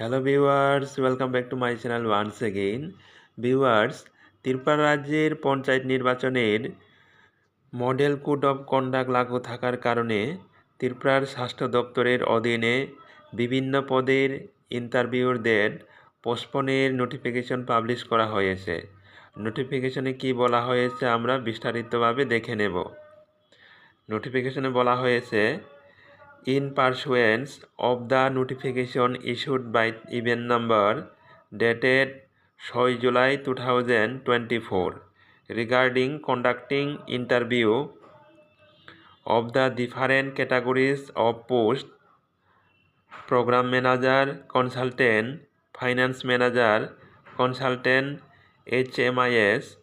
Hello viewers welcome back to my channel once again viewers Tripura রাজ্যের পঞ্চায়েত নির্বাচনের model code of conduct লাগু থাকার কারণে ত্রিপুরার স্বাস্থ্য দপ্তরের অধীনে বিভিন্ন পদের ইন্টারভিউর ডেট পোস্টপনের নোটিফিকেশন পাবলিশ করা হয়েছে নোটিফিকেশনে কি বলা হয়েছে আমরা বিস্তারিতভাবে দেখে নেব নোটিফিকেশনে বলা হয়েছে in pursuance of the notification issued by event number dated 6 July 2024 regarding conducting interview of the different categories of post program manager consultant finance manager consultant hmis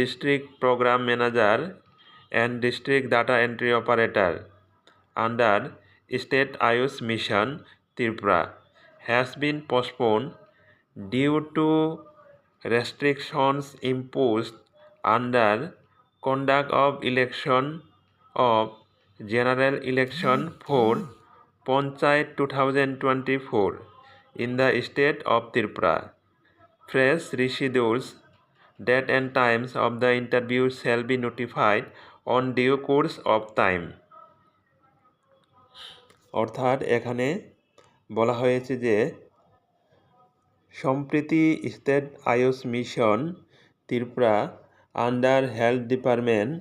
district program manager and district data entry operator under State Ayush Mission Tripura has been postponed due to restrictions imposed under conduct of election of general election for Panchayat 2024 in the state of Tripura. Fresh reschedules, date and times of the interview shall be notified on due course of time. অর্থাৎ এখানে বলা হয়েছে যে, সম্প্রীতি state Ayush mission Tripura under health department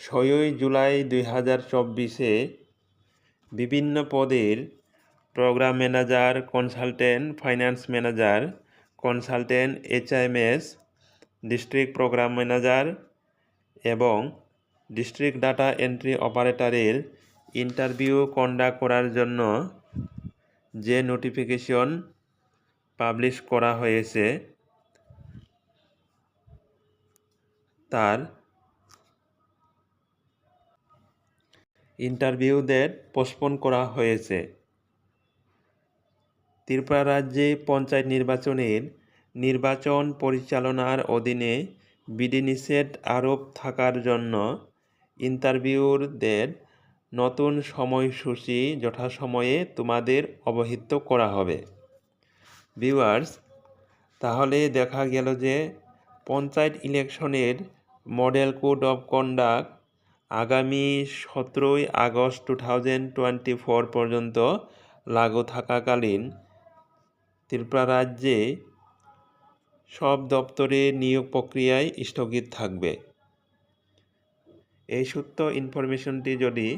ছয়ই জুলাই দুই হাজার চব্বিশে বিভিন্ন পদের programme manager, consultant, finance manager, consultant HIMS district programme manager এবং ডিস্ট্রিক্ট ডাটা এন্ট্রি অপারেটরের ইন্টারভিউ কন্ডাক্ট করার জন্য যে নোটিফিকেশন পাবলিশ করা হয়েছে, তার ইন্টারভিউ ডেট পোস্টপোন করা হয়েছে। ত্রিপুরা রাজ্যে পঞ্চায়েত নির্বাচনের নির্বাচন পরিচালনার অধীনে বিধিনিষেধ আরোপ থাকার জন্য ইন্টারভিউর ডেট নতুন সময়সূচি যথাসময়ে তোমাদের অবহিত করা হবে। ভিউয়ার্স, তাহলে দেখা গেল যে পঞ্চায়েত ইলেকশনের মডেল কোড অফ কন্ডাক্ট আগামী সতেরোই August two thousand twenty four পর্যন্ত লাগু থাকাকালীন ত্রিপুরা রাজ্যে সব দপ্তরে নিয়োগ প্রক্রিয়ায় স্থগিত থাকবে। এই সূত্র ইনফরমেশনটি যদি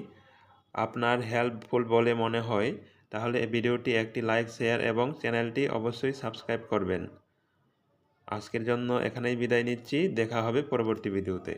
আপনার হেল্পফুল বলে মনে হয়, তাহলে ভিডিওটি একটি লাইক শেয়ার এবং চ্যানেলটি অবশ্যই সাবস্ক্রাইব করবেন। আজকের জন্য এখানেই বিদায় নিচ্ছি, দেখা হবে পরবর্তী ভিডিওতে।